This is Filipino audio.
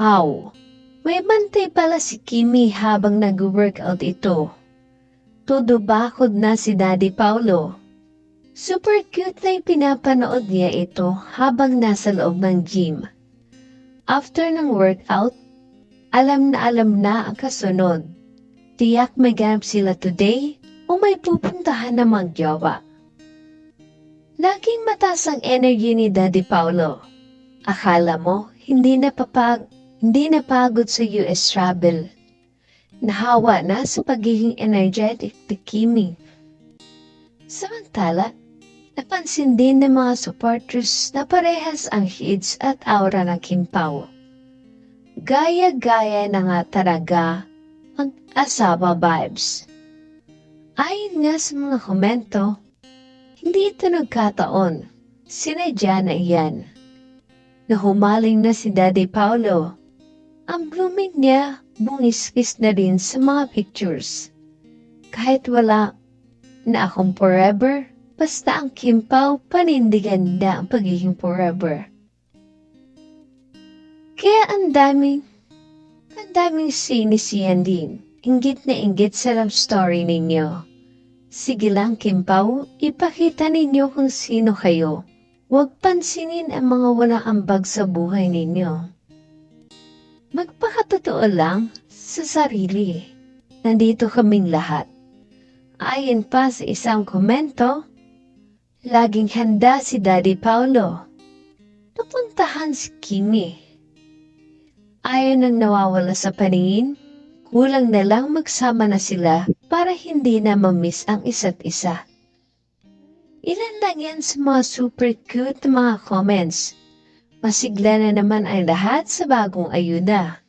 Aw, may bantay pala si Kimi habang nag-workout ito. Todo bakod na si Daddy Paulo. Super cute na pinapanood niya ito habang nasa loob ng gym. After ng workout, alam na alam na ang kasunod. Tiyak may ganap sila today o may pupuntahan na magjowa. Laging mataas ang energy ni Daddy Paulo. Akala mo, hindi napapag hindi napagod sa US travel. Nahawa na sa pagiging energetic ni Kimi. Samantala, napansin din ng mga supporters na parehas ang hits at aura ng Kim Pao. Gaya-gaya na nga talaga ang asawa vibes. Ayon nga sa mga komento, hindi ito nagkataon. Sinadya na iyan. Nahumaling na si Daddy Paulo. Ang blooming niya bungiskis na rin sa mga pictures. Kahit wala na akong forever, basta ang Kim Pao panindigan na ang pagiging forever. Kaya ang daming, ang daming sinisiyan din. Inggit na inggit sa love story ninyo. Sige lang, Kim Pao, ipakita ninyo kung sino kayo. Huwag pansinin ang mga walang ambag sa buhay ninyo. Magpakatotoo lang sa sarili. Nandito kaming lahat. Ayon pa sa isang komento, laging handa si Daddy Paulo. Napuntahan si Kimi. Ayon nang nawawala sa paningin, kulang na lang magsama na sila para hindi na mamiss ang isa't isa. Ilan lang yan sa mga super cute mga comments. Masigla na naman ang lahat sa bagong ayuda.